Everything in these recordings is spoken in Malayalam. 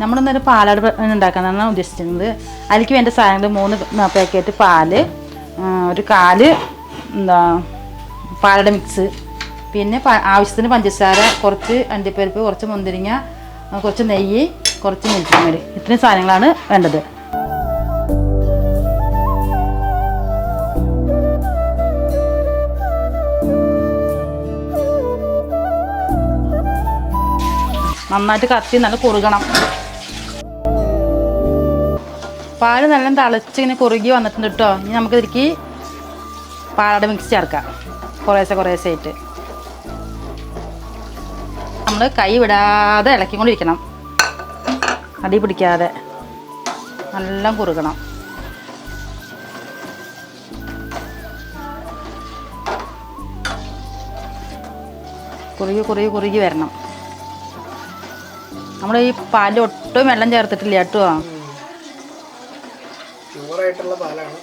നമ്മളിന്നൊരു പാലാട് ഉണ്ടാക്കാനാണ് ഉദ്ദേശിച്ചിരുന്നത്. അതിലേക്ക് വേണ്ട സാധനങ്ങൾ മൂന്ന് പാക്കറ്റ് പാൽ ഒരു കാൽ എന്താ പാലട മിക്സ് പിന്നെ ആവശ്യത്തിന് പഞ്ചസാര കുറച്ച് അണ്ടിപ്പരിപ്പ് കുറച്ച് മുന്തിരിങ്ങ കുറച്ച് നെയ്യ് കുറച്ച് മിൽക്ക് ഇത്രയും സാധനങ്ങളാണ് വേണ്ടത്. നന്നായിട്ട് കത്തി നല്ല കുറുകണം. പാൽ നല്ല തിളച്ച് ഇങ്ങനെ കുറുകി വന്നിട്ടുണ്ട് കേട്ടോ. ഇനി നമുക്ക് ഇതിലേക്ക് പാലട മിക്സ് ചേർക്കാം. കുറേശ്ശെ കുറേശ്ശെ ആയിട്ട്. നമ്മൾ കൈ വിടാതെ ഇളക്കിക്കൊണ്ടിരിക്കണം. അടി പിടിക്കാതെ. നല്ല കുറുകണം. കുറുകി കുറുകി കുറുകി വരണം. നമ്മൾ ഈ പാലിൽ ഒട്ടും വെള്ളം ചേർത്തിട്ടില്ല കേട്ടോ. പാലാണ്.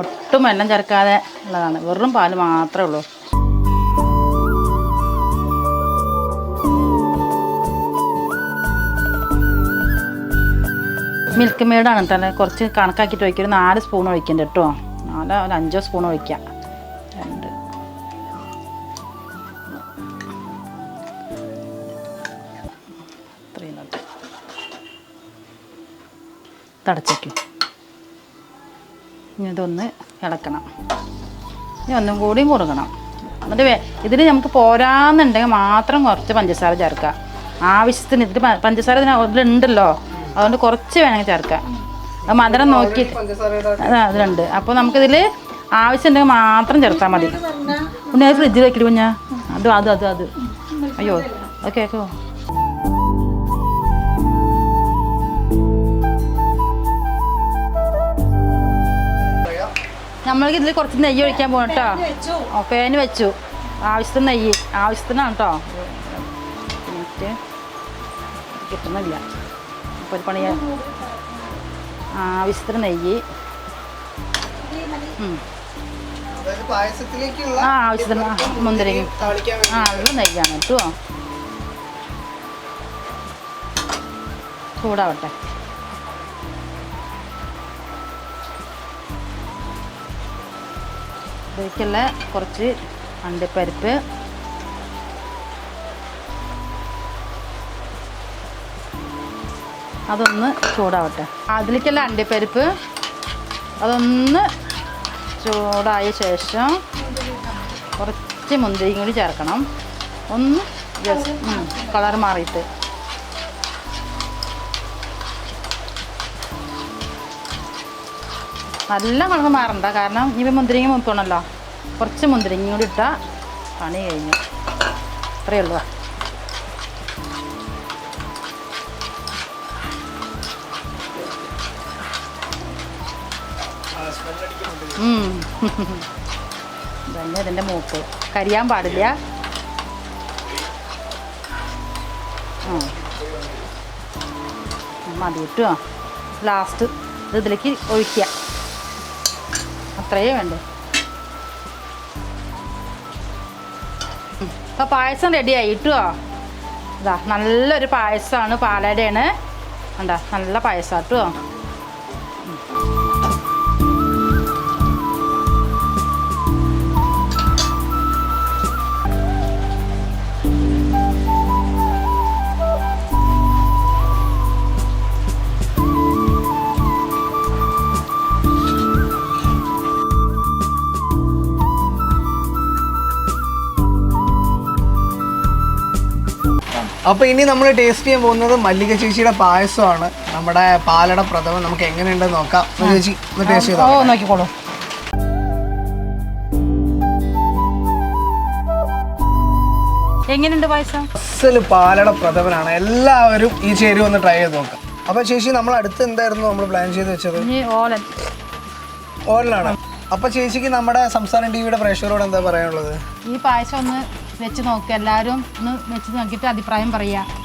ഒട്ടും വെള്ളം ചേർക്കാതെ ഉള്ളതാണ്. വെറും പാൽ മാത്രമേ ഉള്ളൂ. മിൽക്ക് മെയ്ഡാണ് തന്നെ. കുറച്ച് കണക്കാക്കിയിട്ട് ഒഴിക്കും. ഒരു നാല് സ്പൂൺ ഒഴിക്കണ്ട കേട്ടോ നാലോ ഒരു അഞ്ചോ സ്പൂൺ ഒഴിക്കാം. രണ്ട്. തടച്ചേക്കും. ഇനി ഇതൊന്ന് ഇളക്കണം. ഇനി ഒന്നും കൂടി മുറുകണം എന്നിട്ട് വേ ഇതിൽ നമുക്ക് പോരാന്നുണ്ടെങ്കിൽ മാത്രം കുറച്ച് പഞ്ചസാര ചേർക്കാം ആവശ്യത്തിന് ഇതിൽ പഞ്ചസാര ഇതിന് ഇതിലുണ്ടല്ലോ. അതുകൊണ്ട് കുറച്ച് വേണമെങ്കിൽ ചേർക്കാം അത് മധുരം നോക്കി അതിലുണ്ട്. അപ്പോൾ നമുക്കിതിൽ ആവശ്യമുണ്ടെങ്കിൽ മാത്രം ചേർത്താൽ മതി. പിന്നെ ഫ്രിഡ്ജിൽ വെക്കില്ല കുഞ്ഞാ. അത് അത് അത് അത്. അയ്യോ അത് കേൾക്കോ നമ്മൾക്ക് ഇതിൽ കുറച്ച് നെയ്യ് ഒഴിക്കാൻ പോകണം കേട്ടോ പേന് വെച്ചു. ആവശ്യത്തിന് നെയ്യ് ആവശ്യത്തിനാണ് കേട്ടോ മിനിറ്റ് കിട്ടുന്നില്ല. അപ്പോൾ ഒരു പണിയാ. ആവശ്യത്തിന് നെയ്യ്. ആ ആവശ്യത്തിന് മുന്തിരിങ്ങ താളിക്കാൻ ആ അതിൽ നെയ്യാണ് കേട്ടോ ചൂടാവട്ടെ. ഇതിലേക്കുള്ള കുറച്ച് അണ്ടിപ്പരിപ്പ്. അതൊന്ന് ചൂടാവട്ടെ. അതിലേക്കുള്ള അണ്ടിപ്പരിപ്പ് അതൊന്ന് ചൂടായ ശേഷം കുറച്ച് മുന്തിരിയും കൂടി ചേർക്കണം. ഒന്ന് ജസ്റ്റ് കളർ മാറിയിട്ട്. നല്ല മുളക് മാറണ്ട. കാരണം ഇനി മുന്തിരിങ്ങ മൂത്തോണല്ലോ. കുറച്ച് മുന്തിരിങ്ങ കൂടി ഇട്ടാൽ പണി കഴിഞ്ഞു. അത്രയേ ഉള്ളൂ. തന്നെ ഇതിന്റെ മൂക്ക്. കരിയാൻ പാടില്ല. ആ. മതി കിട്ടുമോ ലാസ്റ്റ് ഇത് ഇതിലേക്ക് ഒഴിക്കുക. അത്രയേ വേണ്ടേ. അപ്പോൾ പായസം റെഡിയായി കിട്ടുമോ ഇതാ നല്ലൊരു പായസമാണ് പാലടയാണ്. എന്താ നല്ല പായസം കേട്ടോ അപ്പൊ ഇനി നമ്മൾ ടേസ്റ്റ് ചെയ്യാൻ പോകുന്നത് മല്ലിക ചേച്ചിയുടെ പായസമാണ്. നമ്മുടെ പാലട പ്രഥമൻ നമുക്ക് എങ്ങനെയുണ്ടെന്ന് നോക്കാം. ചേച്ചി ഒന്ന് ടേസ്റ്റ് ചെയ്തോ? നോക്കിക്കോളൂ. എങ്ങനെയുണ്ട് പായസം? അസൽ പാലട പ്രഥമനാണ്. എല്ലാവരും ഈ ചേരി ഒന്ന് ട്രൈ ചെയ്ത് നോക്കാം. അപ്പൊ ചേച്ചി നമ്മൾ അടുത്ത് എന്തായിരുന്നു നമ്മൾ പ്ലാൻ ചെയ്ത് വെച്ചത്? ഓലൻ. ഓരലാണ് അപ്പൊ ചേച്ചിക്ക് നമ്മുടെ സംസ്ഥാന ടിവിയുടെ പ്രേക്ഷകരോട് എന്താ പറയാനുള്ളത്? ഈ പായസം ഒന്ന് വെച്ച് നോക്കുക എല്ലാവരും ഒന്ന് വെച്ച് നോക്കിയിട്ട് അഭിപ്രായം പറയുക